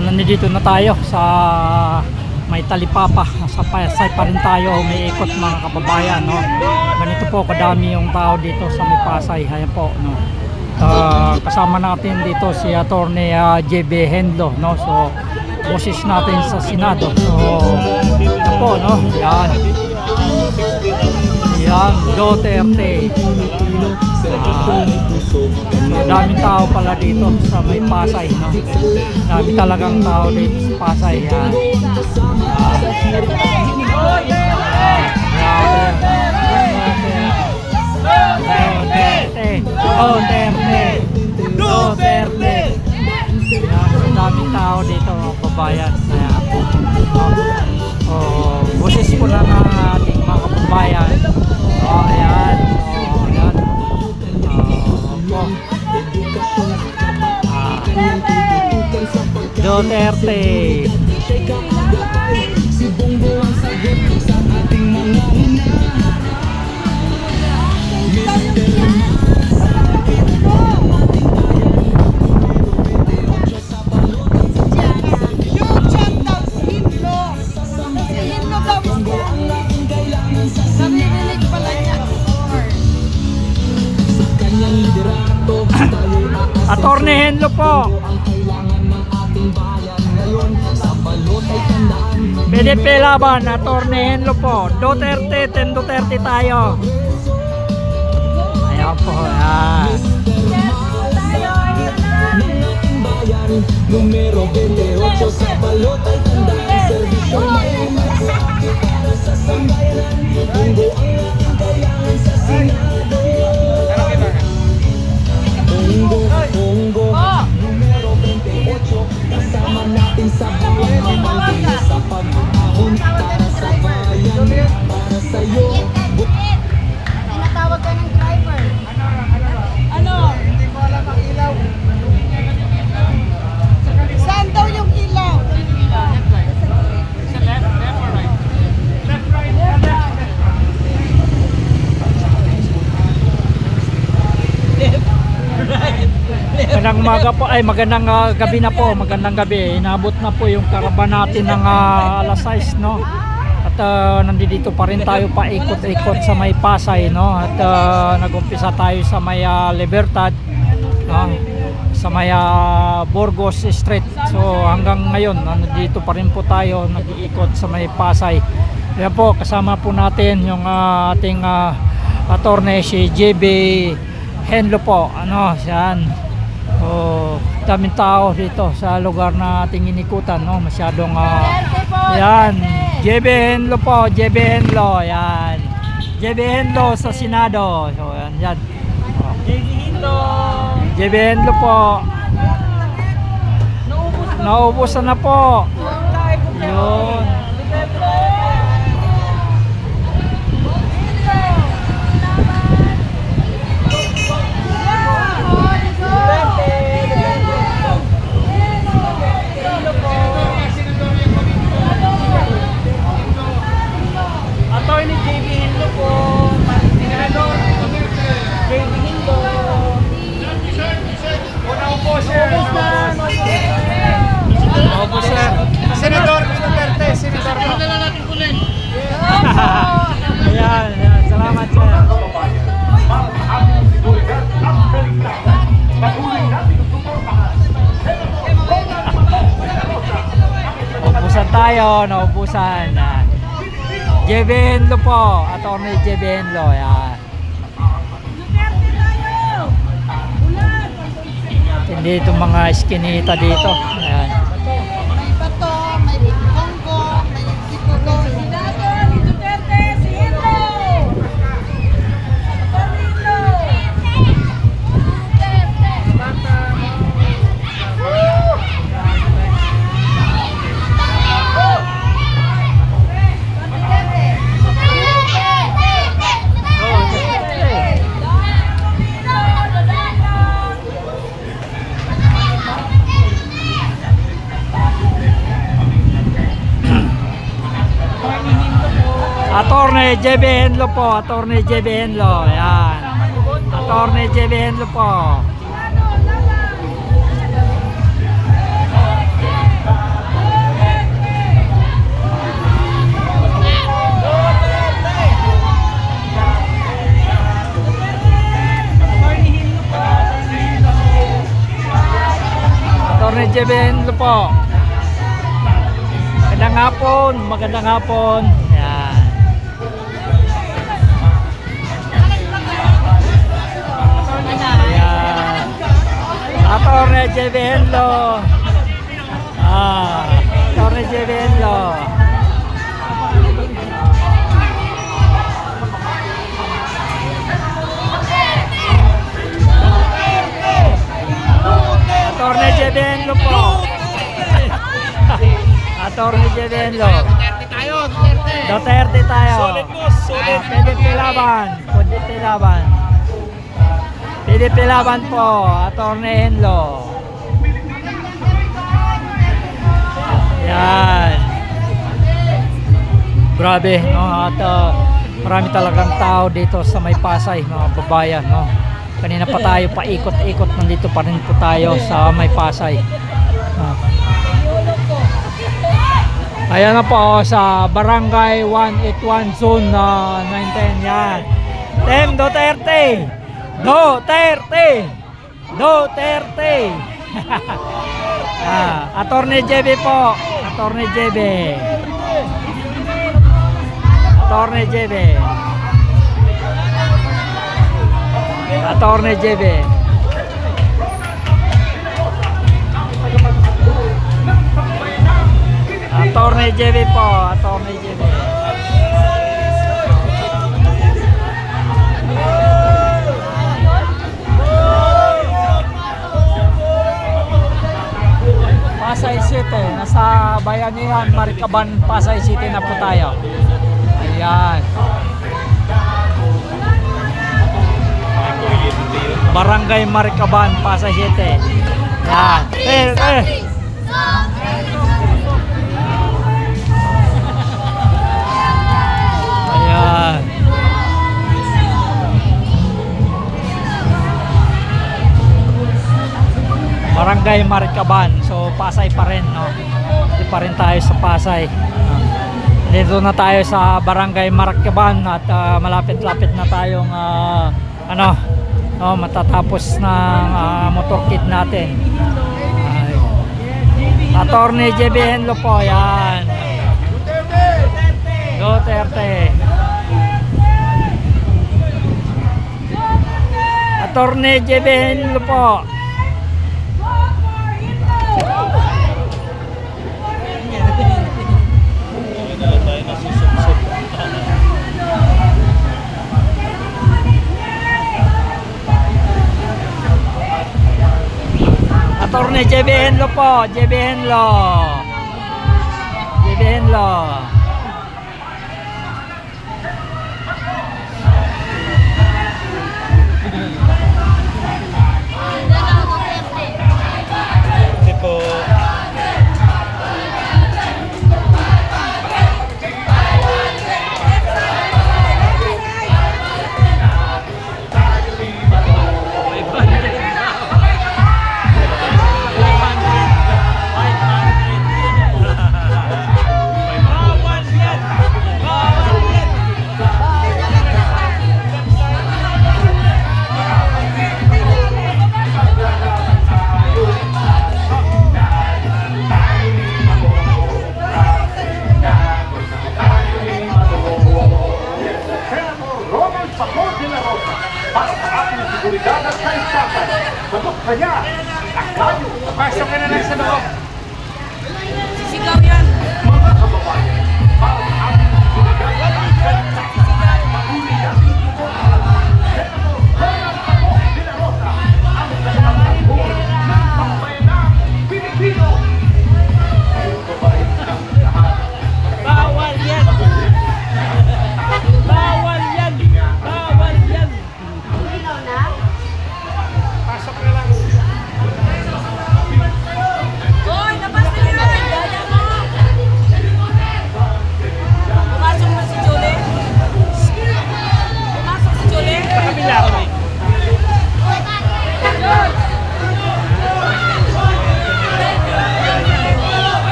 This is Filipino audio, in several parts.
nandito na tayo sa may talipapa. Sa Pasay pa rin tayo, may ikot mga kababayan. No? Ganito po kadami yung tao dito sa may Pasay. Ayan po. No? Ah, kasama natin dito si Attorney ah, JB Hendo. No? So, boses natin sa Senado. So, po, no? Yan. Yan, Duterte. Ah, daming tao pala dito sa may Pasay, no? Dami talagang tao dito sa Pasay. Yan. Duterte. Duterte. Si himno daw Naririnig pala niya. Attorney Henlo po. PDP laban, Attorney Henlo po. Duterte, ten Duterte tayo. Ayan po, ayan. Numero 28 sa balot ay tandaan Servisyo may malasakit para sa sambayanan ang ating kailangan sa Senado Magandang umaga po, ay magandang ah, gabi na po, magandang gabi. Inabot na po yung karaban natin ng ah, alas 6, no? At ah, nandito pa rin tayo paikot-ikot sa may Pasay, no? At ah, nag-umpisa tayo sa may ah, Libertad, no? Sa may ah, Burgos Street. So hanggang ngayon, nandito pa rin po tayo nag-iikot sa may Pasay. Yan po, kasama po natin yung ah, ating ah, attorney si JB Henlo po. Ano, yan. Oh, daming tao dito sa lugar na ating inikutan, no? Masyadong ah, yan. JB Henlo po, JB Henlo, yan. JB Henlo sa Senado. So, yan, yan. Oh. JB Henlo po. Naubusan na po. Yun. Tayo, naubusan. Yan. JB Henlo po, attorney JB Henlo. Yan. Hindi itong mga skinita dito. Ayan. Attorney JB Henlo po, Attorney JB Henlo. Ayan. Attorney JB Henlo po. Attorney JB Henlo po. Magandang hapon, magandang hapon. Attorney JBN lo. Ah, Attorney JBN lo. Attorney JBN lo po. Attorney JBN lo. Duterte tayo. Solid boss, solid. PDP laban. PDP laban. PDP laban po. Attorney Henlo. Yan. Grabe, no? At uh, marami talagang tao dito sa may Pasay, mga babayan, no? Kanina pa tayo paikot-ikot, nandito pa rin po tayo sa may Pasay. Ah. Ayan na po sa Barangay 181 Zone na 910 yan. Tem Duterte! Duterte! Duterte! ah, Attorney JB po. Attorney JB. Attorney JB. Attorney JB. Attorney JB po, Attorney JB. Nasa Bayanihan, Marikaban, Pasay City na po tayo. Ayan. Barangay Marikaban, Pasay City. Yan. Eh, eh. Ayan. Barangay Marikaban. So Pasay pa rin, no. Pa rin tayo sa Pasay. Ah. Dito na tayo sa Barangay Marikaban at ah, malapit-lapit na tayong ah, ano, no, matatapos ng ah, motorkit natin. Ay. Attorney JB Henlo po, yan. Duterte. Attorney JB Henlo po. เนเจเบนหล้ปอเจเบนหล่อเจเบนหล่อ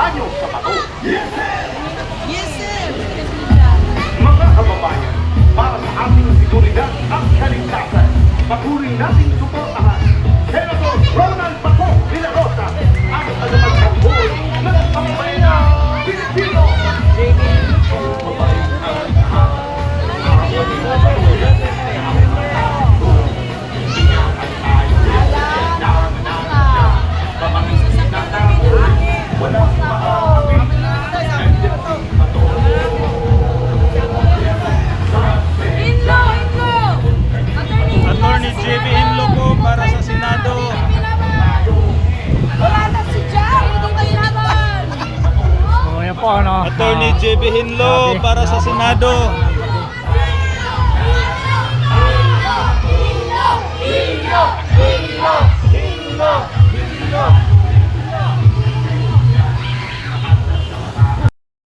anyo sa bato. Yes, sir! Yes, sir! Mga kababayan, para sa ating seguridad at kaligtasan, patuloy natin ano. Attorney ah. JB Hinlo para sa Senado. Hinlo! Hinlo! Hinlo! Hinlo! Hinlo!